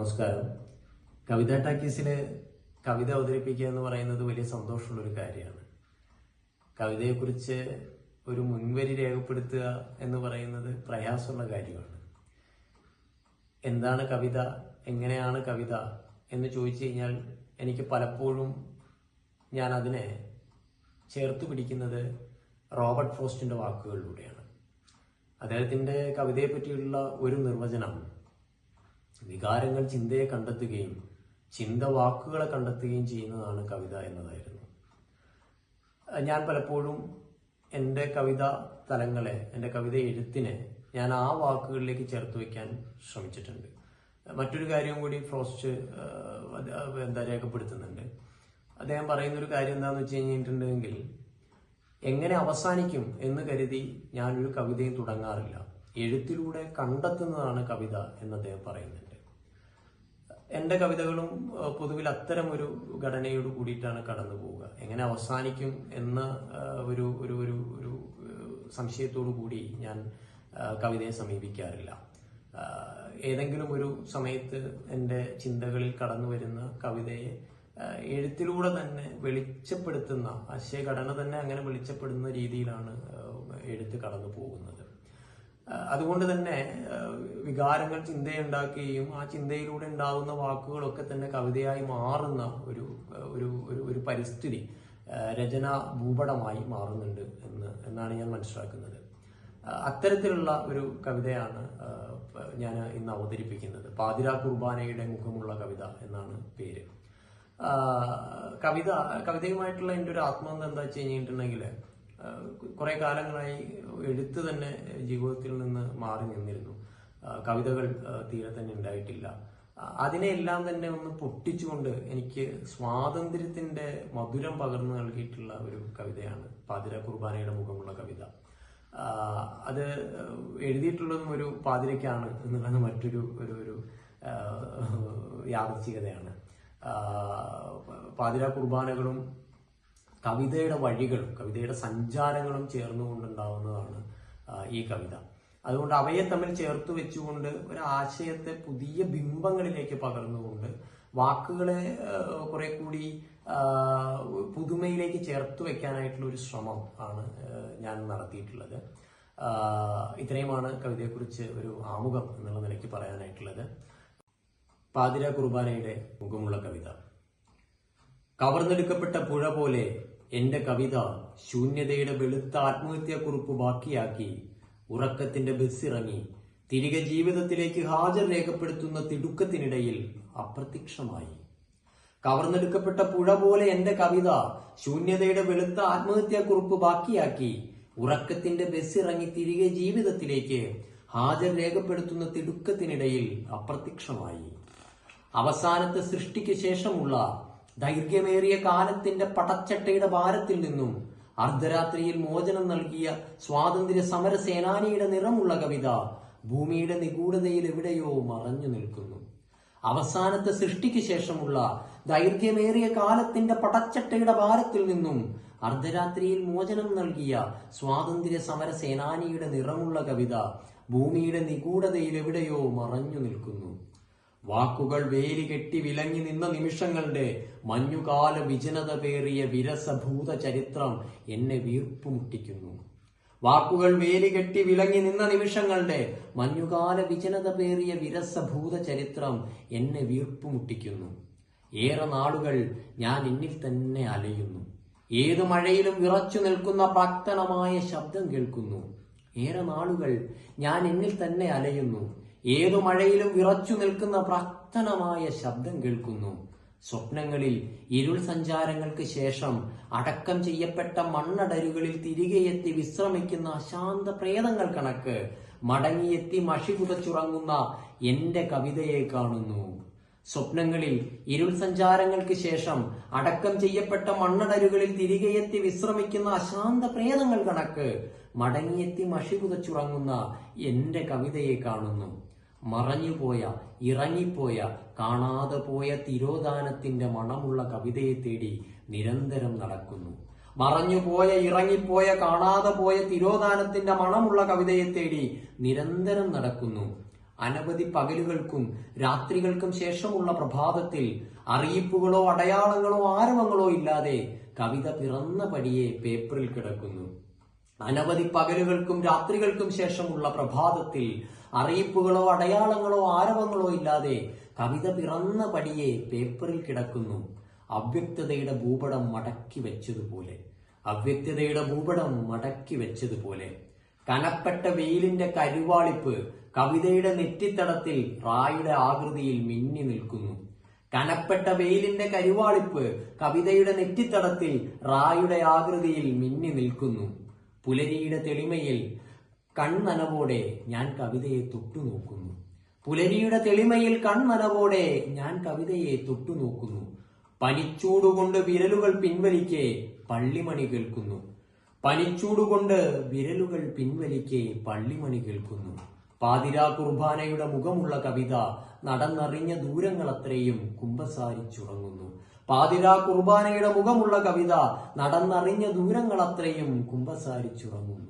നമസ്കാരം. കവിത ടാക്കീസിന് കവിത അവതരിപ്പിക്കുക എന്ന് പറയുന്നത് വലിയ സന്തോഷമുള്ള ഒരു കാര്യമാണ്. കവിതയെക്കുറിച്ച് ഒരു മുൻവരി രേഖപ്പെടുത്തുക എന്ന് പറയുന്നത് പ്രയാസമുള്ള കാര്യമാണ്. എന്താണ് കവിത? എങ്ങനെയാണ് കവിത? എന്ന് ചോദിച്ചു കഴിഞ്ഞാൽ എനിക്ക് പലപ്പോഴും ഞാൻ അതിനെ ചേർത്ത് പിടിക്കുന്നത് റോബർട്ട് ഫ്രോസ്റ്റിന്റെ വാക്കുകളിലൂടെയാണ്. അദ്ദേഹത്തിന്റെ കവിതയെ പറ്റിയുള്ള ഒരു നിർവചനം വികാരങ്ങൾ ചിന്തയെ കണ്ടെത്തുകയും ചിന്ത വാക്കുകളെ കണ്ടെത്തുകയും ചെയ്യുന്നതാണ് കവിത എന്നതായിരുന്നു. ഞാൻ പലപ്പോഴും എന്റെ കവിത തലങ്ങളെ എന്റെ കവിത എഴുത്തിനെ ഞാൻ ആ വാക്കുകളിലേക്ക് ചേർത്ത് വയ്ക്കാൻ ശ്രമിച്ചിട്ടുണ്ട്. മറ്റൊരു കാര്യം കൂടി ഫ്രോസ്റ്റ് എന്താ രേഖപ്പെടുത്തുന്നുണ്ട്. അദ്ദേഹം പറയുന്ന ഒരു കാര്യം എന്താണെന്ന് വെച്ച് കഴിഞ്ഞിട്ടുണ്ടെങ്കിൽ എങ്ങനെ അവസാനിക്കും എന്ന് കരുതി ഞാനൊരു കവിതയും തുടങ്ങാറില്ല. എഴുത്തിലൂടെ കണ്ടെത്തുന്നതാണ് കവിത എന്ന് അദ്ദേഹം പറയുന്നുണ്ട്. എന്റെ കവിതകളും പൊതുവിൽ അത്തരം ഒരു ഘടനയോട് കൂടിയിട്ടാണ് കടന്നു പോവുക. എങ്ങനെ അവസാനിക്കും എന്ന ഒരു ഒരു ഒരു ഒരു സംശയത്തോടു കൂടി ഞാൻ കവിതയെ സമീപിക്കാറില്ല. ഏതെങ്കിലും ഒരു സമയത്ത് എന്റെ ചിന്തകളിൽ കടന്നു വരുന്ന കവിതയെ എഴുത്തിലൂടെ തന്നെ വെളിച്ചപ്പെടുത്തുന്ന ആശയഘടന തന്നെ അങ്ങനെ വെളിച്ചപ്പെടുന്ന രീതിയിലാണ് എഴുത്ത് കടന്നു പോകുന്നത്. അതുകൊണ്ട് തന്നെ വികാരങ്ങൾ ചിന്തയുണ്ടാക്കുകയും ആ ചിന്തയിലൂടെ ഉണ്ടാകുന്ന വാക്കുകളൊക്കെ തന്നെ കവിതയായി മാറുന്ന ഒരു ഒരു ഒരു പരിസ്ഥിതി രചന ഭൂപടമായി മാറുന്നുണ്ട് എന്ന് എന്നാണ് ഞാൻ മനസ്സിലാക്കുന്നത്. അത്തരത്തിലുള്ള ഒരു കവിതയാണ് ഞാൻ ഇന്ന് അവതരിപ്പിക്കുന്നത്. പാതിര കുർബാനയുടെ മുഖമുള്ള കവിത എന്നാണ് പേര്. കവിത കവിതയുമായിട്ടുള്ള എന്റെ ഒരു ആത്മബന്ധം എന്താ വെച്ച് കഴിഞ്ഞിട്ടുണ്ടെങ്കിൽ കുറെ കാലങ്ങളായി എഴുത്ത് തന്നെ ജീവിതത്തിൽ നിന്ന് മാറി നിന്നിരുന്നു. കവിതകൾ തീരെ തന്നെ ഉണ്ടായിട്ടില്ല. അതിനെല്ലാം തന്നെ ഒന്ന് പൊട്ടിച്ചുകൊണ്ട് എനിക്ക് സ്വാതന്ത്ര്യത്തിന്റെ മധുരം പകർന്നു നൽകിയിട്ടുള്ള ഒരു കവിതയാണ് പാതിര കുർബാനയുടെ മുഖമുള്ള കവിത. അത് എഴുതിയിട്ടുള്ളതും ഒരു പാതിരയ്ക്കാണ് എന്നുള്ളത് മറ്റൊരു ഒരു ഒരു യാദർച്ഛികതയാണ് പാതിര കുർബാനകളും കവിതയുടെ വഴികളും കവിതയുടെ സഞ്ചാരങ്ങളും ചേർന്നുകൊണ്ടുണ്ടാവുന്നതാണ് ഈ കവിത. അതുകൊണ്ട് അവയെ തമ്മിൽ ചേർത്ത് വെച്ചുകൊണ്ട് ഒരു ആശയത്തെ പുതിയ ബിംബങ്ങളിലേക്ക് പകർന്നുകൊണ്ട് വാക്കുകളെ കുറെ കൂടി പുതുമയിലേക്ക് ചേർത്ത് വെക്കാനായിട്ടുള്ള ഒരു ശ്രമം ആണ് ഞാൻ നടത്തിയിട്ടുള്ളത്. ഇത്രയുമാണ് കവിതയെക്കുറിച്ച് ഒരു ആമുഖം എന്നുള്ള നിലയ്ക്ക് പറയാനായിട്ടുള്ളത്. പാതിര കുർബാനയുടെ മുഖമുള്ള കവിത. കവർന്നെടുക്കപ്പെട്ട പുഴ പോലെ എന്റെ കവിത ശൂന്യതയുടെ വെളുത്ത ആത്മഹത്യാക്കുറിപ്പ് ബാക്കിയാക്കി ഉറക്കത്തിന്റെ ബസ്സിറങ്ങി തിരികെ ജീവിതത്തിലേക്ക് ഹാജർ രേഖപ്പെടുത്തുന്ന തിടുക്കത്തിനിടയിൽ അപ്രത്യക്ഷമായി. കവർന്നെടുക്കപ്പെട്ട പുഴ പോലെ എന്റെ കവിത ശൂന്യതയുടെ വെളുത്ത ആത്മഹത്യാക്കുറിപ്പ് ബാക്കിയാക്കി ഉറക്കത്തിന്റെ ബസ്സിറങ്ങി തിരികെ ജീവിതത്തിലേക്ക് ഹാജർ രേഖപ്പെടുത്തുന്ന തിടുക്കത്തിനിടയിൽ അപ്രത്യക്ഷമായി. അവസാനത്തെ സൃഷ്ടിക്ക് ശേഷമുള്ള ദൈർഘ്യമേറിയ കാലത്തിന്റെ പടച്ചട്ടയുടെ ഭാരത്തിൽ നിന്നും അർദ്ധരാത്രിയിൽ മോചനം നൽകിയ സ്വാതന്ത്ര്യ സമര സേനാനിയുടെ നിറമുള്ള കവിത ഭൂമിയുടെ നിഗൂഢതയിൽ എവിടെയോ മറഞ്ഞു നിൽക്കുന്നു. അവസാനത്തെ സൃഷ്ടിക്ക് ശേഷമുള്ള ദൈർഘ്യമേറിയ കാലത്തിന്റെ പടച്ചട്ടയുടെ ഭാരത്തിൽ നിന്നും അർദ്ധരാത്രിയിൽ മോചനം നൽകിയ സ്വാതന്ത്ര്യ സമര സേനാനിയുടെ നിറമുള്ള കവിത ഭൂമിയുടെ നിഗൂഢതയിൽ എവിടെയോ മറഞ്ഞു നിൽക്കുന്നു. വാക്കുകൾ വേലി കെട്ടി വിലങ്ങി നിന്ന നിമിഷങ്ങളുടെ മഞ്ഞുകാല വിജനത പേറിയ വിരസഭൂത ചരിത്രം എന്നെ വീർപ്പുമുട്ടിക്കുന്നു വാക്കുകൾ വേലി കെട്ടി വിലങ്ങി നിന്ന നിമിഷങ്ങളുടെ മഞ്ഞുകാല വിജനത പേറിയ വിരസഭൂത ചരിത്രം എന്നെ വീർപ്പുമുട്ടിക്കുന്നു ഏറെ നാളുകൾ ഞാൻ എന്നിൽ തന്നെ അലയുന്നു. ഏത് മഴയിലും വിറച്ചു നിൽക്കുന്ന പ്രാക്തനമായ ശബ്ദം കേൾക്കുന്നു. ഏറെ നാളുകൾ ഞാൻ എന്നിൽ തന്നെ അലയുന്നു. ഏതു മഴയിലും വിറച്ചു നിൽക്കുന്ന പ്രാക്തനമായ ശബ്ദം കേൾക്കുന്നു. സ്വപ്നങ്ങളിൽ ഇരുൾ സഞ്ചാരങ്ങൾക്ക് ശേഷം അടക്കം ചെയ്യപ്പെട്ട മണ്ണടരുകളിൽ തിരികെ എത്തി വിശ്രമിക്കുന്ന അശാന്ത പ്രേതങ്ങൾ കണക്ക് മടങ്ങിയെത്തി മഷി പുതച്ചുറങ്ങുന്ന എന്റെ കവിതയെ കാണുന്നു. സ്വപ്നങ്ങളിൽ ഇരുൾ സഞ്ചാരങ്ങൾക്ക് ശേഷം അടക്കം ചെയ്യപ്പെട്ട മണ്ണടരുകളിൽ തിരികെ എത്തി വിശ്രമിക്കുന്ന അശാന്ത പ്രേതങ്ങൾ കണക്ക് മടങ്ങിയെത്തി മഷി പുതച്ചുറങ്ങുന്ന എന്റെ കവിതയെ കാണുന്നു. മറഞ്ഞുപോയ ഇറങ്ങിപ്പോയ കാണാതെ പോയ തിരോധാനത്തിന്റെ മണമുള്ള കവിതയെ തേടി നിരന്തരം നടക്കുന്നു. മറഞ്ഞുപോയ ഇറങ്ങിപ്പോയ കാണാതെ പോയ തിരോധാനത്തിന്റെ മണമുള്ള കവിതയെ തേടി നിരന്തരം നടക്കുന്നു. അനവധി പകലുകൾക്കും രാത്രികൾക്കും ശേഷമുള്ള പ്രഭാതത്തിൽ അറിയിപ്പുകളോ അടയാളങ്ങളോ ആരവങ്ങളോ ഇല്ലാതെ കവിത പിറന്ന പടിയെ പേപ്പറിൽ കിടക്കുന്നു. അനവധി പകലുകൾക്കും രാത്രികൾക്കും ശേഷമുള്ള പ്രഭാതത്തിൽ അറിയിപ്പുകളോ അടയാളങ്ങളോ ആരവങ്ങളോ ഇല്ലാതെ കവിത പിറന്ന പടിയെ പേപ്പറിൽ കിടക്കുന്നു. അവ്യക്തതയുടെ ഭൂപടം മടക്കി വെച്ചതുപോലെ. അവ്യക്തതയുടെ ഭൂപടം മടക്കി വെച്ചതുപോലെ. കനപ്പെട്ട വെയിലിന്റെ കരുവാളിപ്പ് കവിതയുടെ നെറ്റിത്തടത്തിൽ റായുടെ ആകൃതിയിൽ മിന്നി നിൽക്കുന്നു. കനപ്പെട്ട വെയിലിന്റെ കരുവാളിപ്പ് കവിതയുടെ നെറ്റിത്തടത്തിൽ റായുടെ ആകൃതിയിൽ മിന്നി നിൽക്കുന്നു. പുലരിയുടെ തെളിമയിൽ കണ്ണനവോടെ ഞാൻ കവിതയെ തൊട്ടുനോക്കുന്നു. പുലരിയുടെ തെളിമയിൽ കണ്ണനവോടെ ഞാൻ കവിതയെ തൊട്ടുനോക്കുന്നു. പനിച്ചൂടുകൊണ്ട് വിരലുകൾ പിൻവലിക്കെ പള്ളിമണി കേൾക്കുന്നു. പനിച്ചൂടുകൊണ്ട് വിരലുകൾ പിൻവലിക്കെ പള്ളിമണി കേൾക്കുന്നു. പാതിരാ കുർബാനയുടെ മുഖമുള്ള കവിത നടന്നറിഞ്ഞ ദൂരങ്ങളത്രയും കുമ്പസാരിച്ചുറങ്ങുന്നു. പാതിരാ കുർബാനയുടെ മുഖമുള്ള കവിത നടന്നറിഞ്ഞ ദൂരങ്ങളത്രയും കുമ്പസാരിച്ചുറങ്ങുന്നു.